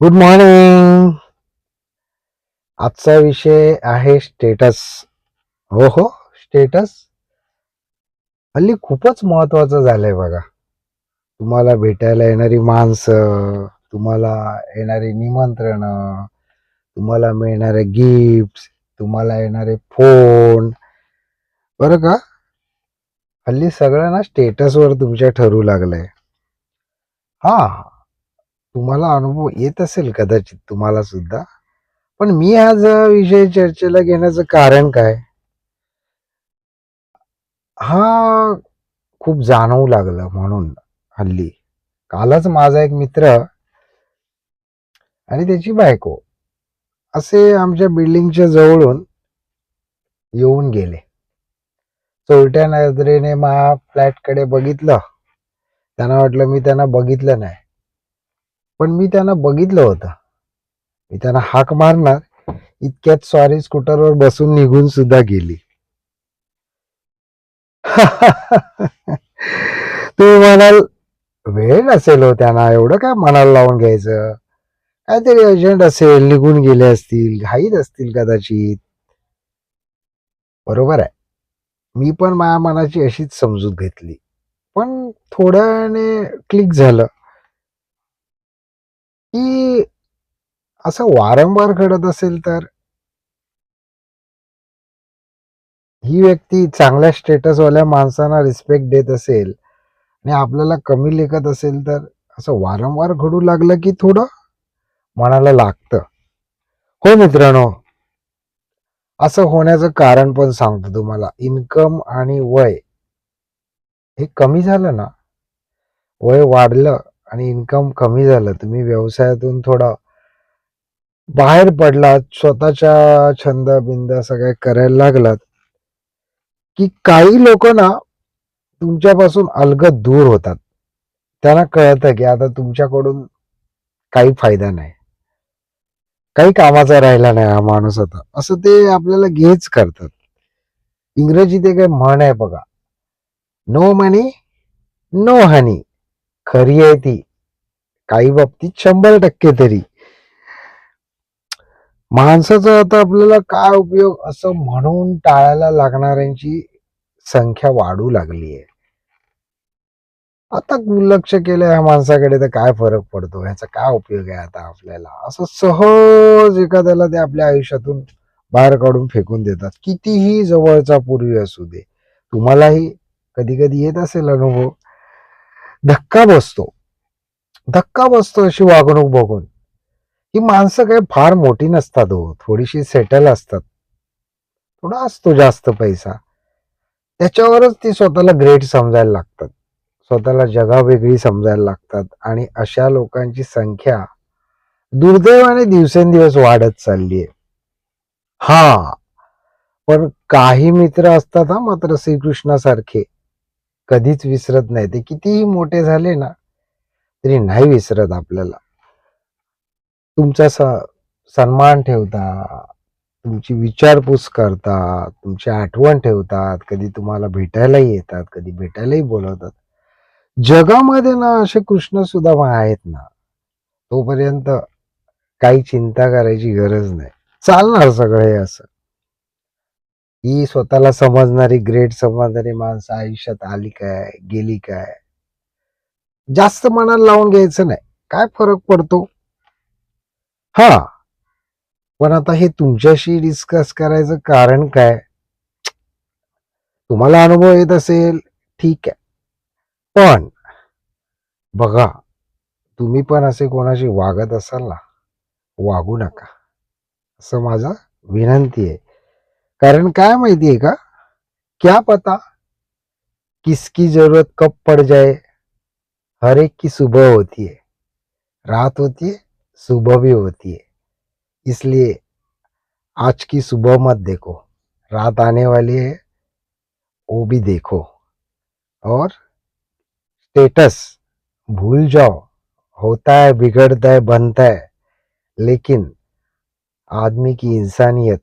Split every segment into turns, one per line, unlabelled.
Good morning आजचा विषय आहे स्टेटस हो हो स्टेटस हल्ली खूपच महत्वाचं झालंय बघा. तुम्हाला भेटायला येणारी माणसं तुम्हाला येणारी निमंत्रण तुम्हाला मिळणारे गिफ्ट तुम्हाला येणारे फोन बरं का? हल्ली सगळं ना स्टेटसवर तुमच्या ठरू लागलंय. हा तुम्हाला अनुभव येत असेल कदाचित तुम्हाला सुद्धा. पण मी आज विषय चर्चेला घेण्याचं कारण काय? हा खूप जाणवू लागलं म्हणून हल्ली. कालच माझा एक मित्र आणि त्याची बायको असे आमच्या बिल्डिंगच्या जवळून येऊन गेले. चोरट्या नजरेने मा फ्लॅटकडे बघितलं. त्यांना वाटलं मी त्यांना बघितलं नाही. पण मी त्यांना बघितलं होतं. मी त्यांना हाक मारणार इतक्यात स्वारी स्कूटरवर बसून निघून सुद्धा गेली. तुम्ही म्हणाल वेळ नसेल हो त्यांना एवढं काय मनाला लावून घ्यायचं? काहीतरी अर्जंट असेल निघून गेले असतील घाईत असतील कदाचित. बरोबर आहे. मी पण माझ्या मनाची अशीच समजूत घेतली. पण थोड्याने क्लिक झालं. की असं वारंवार घडत असेल तर? ही व्यक्ती चांगल्या स्टेटसवाल्या माणसांना रिस्पेक्ट देत असेल आणि आपल्याला कमी लेखत असेल तर असं वारंवार घडू लागलं की थोडं मनाला लागतं. हो मित्रांनो असं होण्याचं कारण पण सांगतो तुम्हाला. इन्कम आणि वय हे कमी झालं ना वय वाढलं आणि इन्कम कमी झालं. तुम्ही व्यवसायातून थोडं बाहेर पडलात स्वतःच्या छंद बिंद सगळे करायला लागलात. की काही लोक ना तुमच्यापासून अलगद दूर होतात. त्यांना कळतं की आता तुमच्याकडून काही फायदा नाही. काही कामाचा राहिला नाही हा माणूस आता. असं ते आपल्याला घेच करतात. इंग्रजी ते काय म्हण आहे बघा. No money no honey. खरी आहे ती. काही बाबतीत शंभर टक्के तरी. माणसाचा आता आपल्याला काय उपयोग? असं म्हणून टाळायला लागणाऱ्यांची संख्या वाढू लागली आहे आता लक्ष केलं ह्या माणसाकडे तर काय फरक पडतो? ह्याचा काय उपयोग आहे आता आपल्याला? असं सहज एखाद्याला ते आपल्या आयुष्यातून बाहेर काढून फेकून देतात. कितीही जवळचा पूर्वी असू दे. तुम्हालाही कधी कधी येत असेल अनुभव. धक्का बसतो धक्का बसतो अशी वागणूक बघून. ही माणसं काही फार मोठी नसतात हो थोडीशी सेटल असतात. थोडा असतो जास्त पैसा. त्याच्यावरच ती स्वतःला ग्रेट समजायला लागतात. स्वतःला जगा वेगळी समजायला लागतात आणि अशा लोकांची संख्या दुर्दैवाने दिवसेंदिवस वाढत चालली आहे हा. पण काही मित्र असतात हा मात्र श्रीकृष्णासारखे. कधीच विसरत नाही. ते कितीही मोठे झाले ना तरी नाही विसरत आपल्याला. तुमचा सन्मान ठेवता तुमची विचारपूस करतात तुमची आठवण ठेवतात कधी तुम्हाला भेटायलाही येतात कधी भेटायलाही बोलवतात. जगामध्ये ना असे कृष्ण सुद्धा आहेत ना तोपर्यंत काही चिंता करायची गरज नाही. चालणार सगळं हे असं. ही स्वतःला समजणारी ग्रेट समजणारी माणसं आयुष्यात आली काय गेली काय? जास्त मनाला लावून घ्यायचं नाही. काय फरक पडतो? हा. पण आता हे तुमच्याशी डिस्कस करायचं कारण काय? तुम्हाला अनुभव येत असेल ठीक आहे. पण बघा तुम्ही पण असे कोणाशी वागत असाल ना वागू नका. असं माझा विनंती आहे. कारण काय माहिती आहे का? क्या पता किसकी ज़रूरत कब पड़ जाए, हर एक की सुबह होती है, रात होती है, सुबह भी होती है। इसलिए आज की सुबह मत देखो, रात आने वाली है, वो भी देखो। और स्टेटस भूल जाओ, होता है, बिगड़ता है, बनता है, लेकिन आदमी की इंसानियत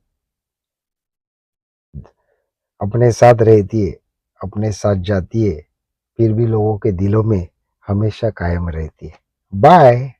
अपने साथ रहती है अपने साथ जाती है फिर भी लोगों के दिलों में हमेशा कायम रहती है। बाय